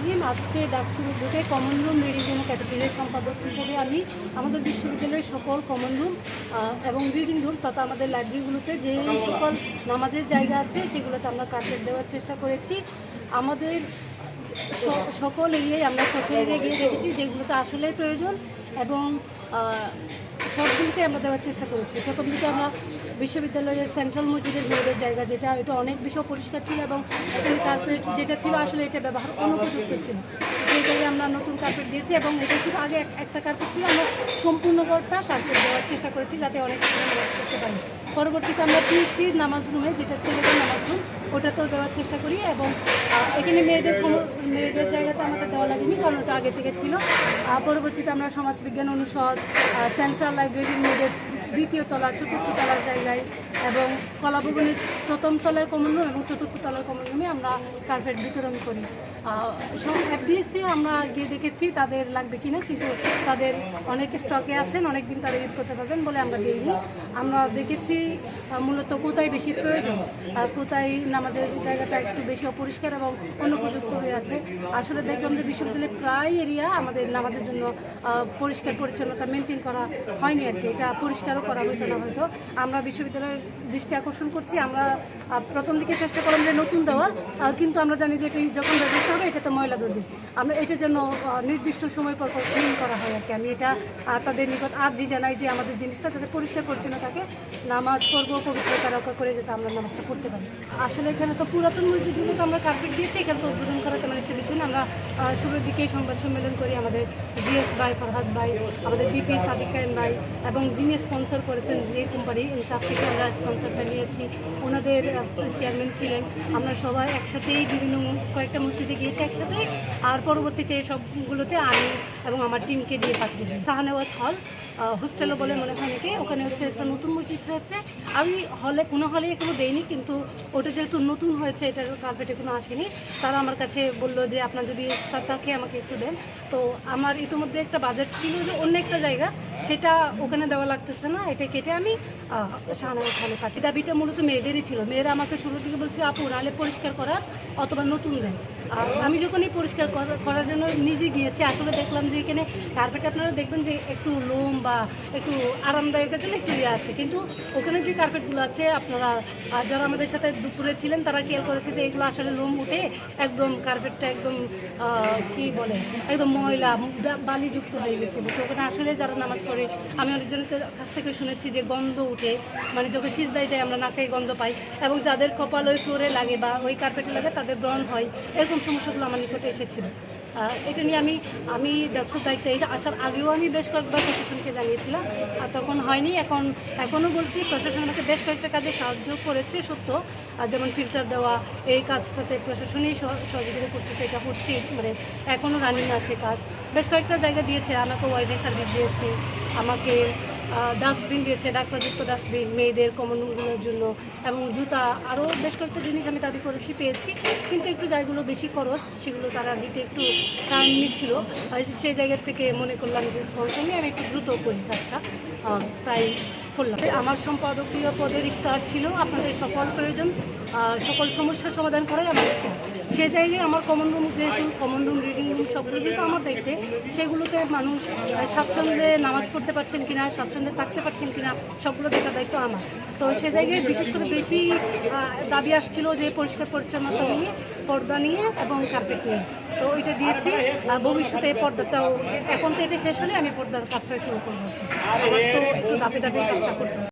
রহিম, আজকে ডাকসু দুটোই common room reading room ক্যাটাগরির সম্পাদক হিসেবে আমি আমাদের বিশ্ববিদ্যালয়ের সকল কমন রুম এবং রিডিং রুম তথা আমাদের লাইব্রেরিগুলোতে যে সকল নামাজের জায়গা আছে সেগুলোতে আমরা কার্পেট দেওয়ার চেষ্টা করেছি। আমাদের সকল এরিয়ায় আমরা সকল এরিয়ায় গিয়ে দেখেছি যেগুলোতে আসলে প্রয়োজন এবং আহ, সবগুলোতে আমরা দেওয়ার চেষ্টা করেছি। প্রথম দিকে আমরা বিশ্ববিদ্যালয়ের সেন্ট্রাল মসজিদের মেয়েদের জায়গা যেটা এটা অনেক বেশি পরিষ্কার ছিল এবং এখানে কার্পেট যেটা ছিল আসলে এটা ব্যবহার অনুপযুক্ত ছিল। জায়গায় আমরা নতুন কার্পেট দিয়েছি এবং এটা শুধু আগে এক- একটা কার্পেট ছিল আমরা সম্পূর্ণ ঘরটা কার্পেট দেওয়ার চেষ্টা করেছি যাতে অনেক করতে পারি। পরবর্তীতে আমরা পিসি নামাজ রুমে, যেটা ছেলেদের নামাজ রুম, ওটাতেও দেওয়ার চেষ্টা করি এবং এখানে মেয়েদের মেয়েদের জায়গাতে আমাদের দেওয়া লাগেনি কারণ ওটা আগে থেকে ছিল। পরবর্তীতে আমরা সমাজবিজ্ঞান অনুষদ সেন্ট্রাল লাইব্রেরির মেয়েদের দ্বিতীয় তলা, চতুর্থ তলার জায়গায় এবং কলাভবনের প্রথম তলার কমন রুম এবং চতুর্থ তলার কমন রুমে আমরা কার্পেট বিতরণ করি। এফডিএসসি আমরা গিয়ে দেখেছি তাদের লাগবে কিনা, কিন্তু তাদের অনেক স্টকে আছেন অনেক দিন তারা ইউজ করতে পারবেন বলে আমরা দিইনি। আমরা দেখেছি মূলত কোথায় বেশি প্রয়োজন, আর কোথায় আমাদের জায়গাটা একটু বেশি অপরিষ্কার এবং অনুপযুক্ত হয়ে আছে। আসলে দেখলাম যে বিশ্ববিদ্যালয়ের প্রায় এরিয়া আমাদের নামাজের জন্য পরিষ্কার পরিচ্ছন্নতা মেনটেন করা হয়নি আর কি। এটা পরিষ্কারও করা হতো না হয়তো। আমরা বিশ্ববিদ্যালয়ের দৃষ্টি আকর্ষণ করছি। আমরা প্রথম দিকে চেষ্টা করলাম যে নতুন দেওয়ার কিন্তু আমরা জানি যে এটি যখন ব্যবহৃত হবে, এটাতে ময়লা ধরবে। আমরা এটার জন্য নির্দিষ্ট সময় পর পর ক্লিন করা হয় আর কি। আমি এটা তাদের নিকট আর্জি জানাই যে আমাদের জিনিসটা যাতে পরিষ্কার পরিচ্ছন্ন থাকে। নামাজ পড়ব পবিত্রতা রক্ষা করে যাতে আমরা নামাজটা পড়তে পারি। আসলে এখানে তো পুরাতন মসজিদগুলোতে আমরা কার্পেট দিয়েছি, এখানে তো উদ্বোধন করা তেমন একটা বিষয় আমরা শুরুর দিকেই সংবাদ সম্মেলন করি আমাদের জিএস ভাই, ফরহাদ ভাই, আমাদের বিপি সাদিক কায়েম ভাই এবং যিনি স্পন্সর করেছেন যে কোম্পানি ইনসাফ থেকে আমরা স্পন্সরটা নিয়েছি। ওনাদের চেয়ারম্যান ছিলেন। আমরা সবাই একসাথেই বিভিন্ন কয়েকটা মসজিদে গিয়েছি একসাথে। আর পরবর্তীতে সবগুলোতে আমি এবং আমার টিমকে দিয়ে পাঠিয়ে দিই শাহানেওয়াজ হল হোস্টেলও বলে মনে হয় নাকি? ওখানে হচ্ছে একটা নতুন মসজিদ হয়েছে আমি হলে, কোনো হলে এখনও দেইনি, কিন্তু ওটা যেহেতু নতুন হয়েছে, এটার কার্পেটে কোনো আসেনি, তারা আমার কাছে বলল যে, আপনার যদি থাকে, আমাকে একটু দেন। তো আমার ইতিমধ্যে একটা বাজেট ছিল যে অন্য একটা জায়গা। সেটা ওখানে দেওয়া লাগতেছে না, এটা কেটে আমি দাবিটা মূলত মেয়েদেরই ছিল। মেয়েরা আমাকে শুরু থেকে বলছে, আপু নালে পরিষ্কার করার, অথবা নতুন দেন। আমি যখনই পরিষ্কার করা- করার জন্য নিজে গিয়েছি, আসলে দেখলাম যে এখানে কার্পেট আপনারা দেখবেন যে একটু লোম বা একটু আরামদায়কের জন্য একটু ইয়ে আছে। কিন্তু ওখানে যে কার্পেটগুলো আছে, আপনারা যারা আমাদের সাথে দুপুরে ছিলেন, তারা খেয়াল করেছে যে এগুলো আসলে লোম উঠে একদম কার্পেটটা একদম কি বলে, একদম ময়লা বালিযুক্ত হয়ে গেছে। তো ওখানে আসলে যারা নামাজ পড়ে, আমি অনেকজনের কাছ থেকে শুনেছি যে গন্ধ উঠে মানে যখন সিজদায় যায় আমরা নাকে গন্ধ পাই, এবং যাদের কপাল ওই ফ্লোরে লাগে বা ওই কার্পেটে লাগে, তাদের ব্রণ হয়। এরকম সমস্যাগুলো আমার নিকটে এসেছিল। এটা নিয়ে আমি আমি ব্যবসার দায়িত্বে এসে আসার আগেও আমি বেশ কয়েকবার প্রশাসনকে জানিয়েছিলাম, আর তখন হয়নি, এখন, এখনও বলছি প্রশাসন আমাকে বেশ কয়েকটা কাজে সাহায্য করেছে সত্য আর যেমন ফিল্টার দেওয়া, এই কাজটাতে প্রশাসনই সহ- সহযোগিতা করতেছে, এটা হচ্ছে মানে এখনও রানিং আছে কাজ। বেশ কয়েকটা জায়গা দিয়েছে আমাকে ওয়াইফাই সার্ভিস দিয়েছে, আমাকে ডাস্টবিন দিয়েছে, ডাক্তারযুক্ত ডাস্টবিন মেয়েদের কমনগুলোর জন্য এবং জুতা আরও বেশ কয়েকটা জিনিস আমি দাবি করেছি, পেয়েছি। কিন্তু একটু জায়গাগুলো বেশি খরচ, সেগুলো তারা দিতে একটু টাইম নিচ্ছিল সেই জায়গার থেকে মনে করলাম যে স্পন্সর নিয়ে আমি একটু দ্রুত করি কাজটা। তাই করলাম আমার সম্পাদকীয় পদের স্টার ছিল, আপনাদের সকল প্রয়োজন সকল সমস্যার সমাধান করাই আমার সে জায়গায় আমার কমন রুম যেহেতু কমন রুম রিডিং রুম সবগুলো যেহেতু আমার দায়িত্বে, সেগুলোতে মানুষ স্বাচ্ছন্দ্যে নামাজ পড়তে পারছেন কিনা, স্বাচ্ছন্দ্যে থাকতে পারছেন কিনা, সবগুলো দেখার দায়িত্ব আমার। তো সে জায়গায় বিশেষ করে বেশি দাবি আসছিল যে পরিষ্কার পরিচ্ছন্নতা নিয়ে, পর্দা নিয়ে এবং কার্পেট নিয়ে। তো ওইটা দিয়েছি, আর ভবিষ্যতে এই পর্দাটাও, এখন তো এটা শেষ হলে আমি পর্দার কাজটা শুরু করব তো একটু দাপে দাপে কাজটা করতে হবে।